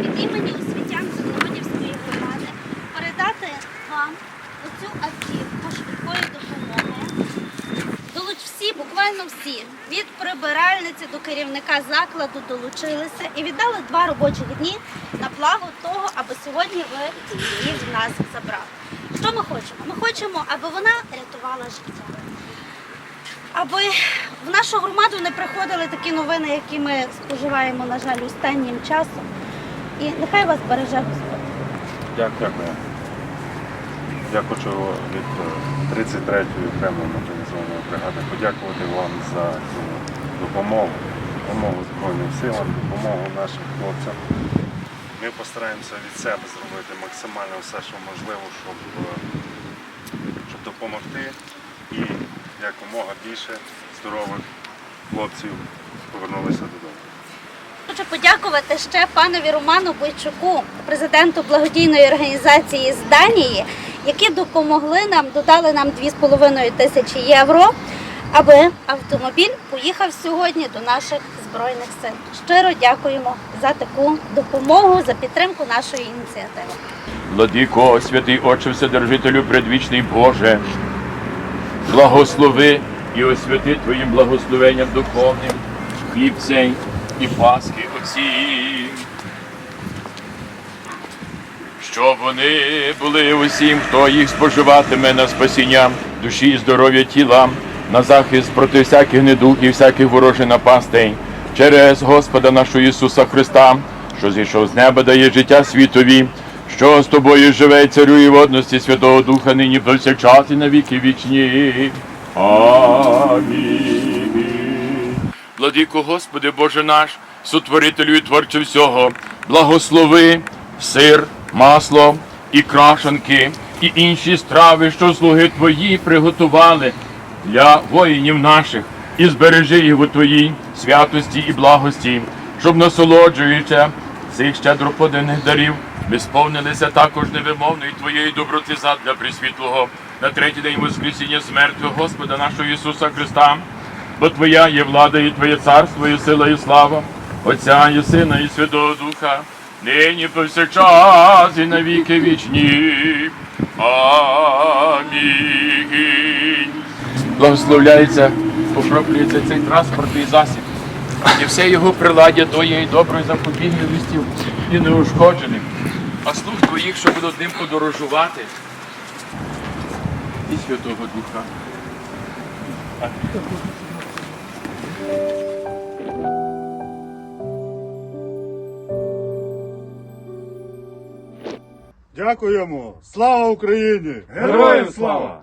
від імені освітян Заколодівської громади передати вам оцю автівку швидкої допомоги. Долуч всі, буквально всі, від прибиральниці до керівника закладу долучилися і віддали два робочих дні на благо того, аби сьогодні ви її в нас забрали. Що ми хочемо? Ми хочемо, аби вона рятувала життя. Аби в нашу громаду не приходили такі новини, які ми споживаємо, на жаль, останнім часом. І нехай вас береже Господь. Дякую. Я хочу від е, 33-ї окремої мобілізованої бригади подякувати вам за цю допомогу, допомогу Збройним силам, допомогу нашим хлопцям. Ми постараємося від себе зробити максимально все, що можливо, щоб, е, щоб допомогти і якомога більше здорових хлопців повернулися додому. Хочу подякувати ще панові Роману Бойчуку, президенту благодійної організації з Данії, які допомогли нам, додали нам 2,5 тисячі євро, аби автомобіль поїхав сьогодні до наших збройних сил. Щиро дякуємо за таку допомогу, за підтримку нашої ініціативи. Владико, святий Отче Вседержителю, предвічний Боже, благослови і освяти Твоїм благословенням духовним хліб цей і Пасхи оці. Щоб вони були усім, хто їх споживатиме на спасіння душі і здоров'я тіла, на захист проти всяких недуг і всяких ворожих напастей, через Господа нашого Ісуса Христа, що зійшов з неба, дає життя світові, що з тобою живе царю і царює в одності Святого Духа, нині повсякчас і на віки вічні. Амінь. Владико Господи Боже наш, сотворителю і творче всього, благослови сир, масло і крашанки, і інші страви, що слуги Твої приготували для воїнів наших, і збережи їх у Твоїй святості і благості, щоб насолоджуючи цих щедро поданих дарів, ми сповнилися також невимовної Твоєї доброти задля Пресвітлого на третій день Воскресіння смертю Господа нашого Ісуса Христа. Бо Твоя є влада і Твоє царство, і сила, і слава, Отця і Сина, і Святого Духа, нині повсякчас і на віки вічні. Амінь. Благословляється, покроплюється цей транспортний засіб. І все його приладдя тої доброї запобігливості і неушкодженим. А слуг твоїх, що будуть ним подорожувати, і Святого Духа. Дякуємо! Слава Україні! Героям слава!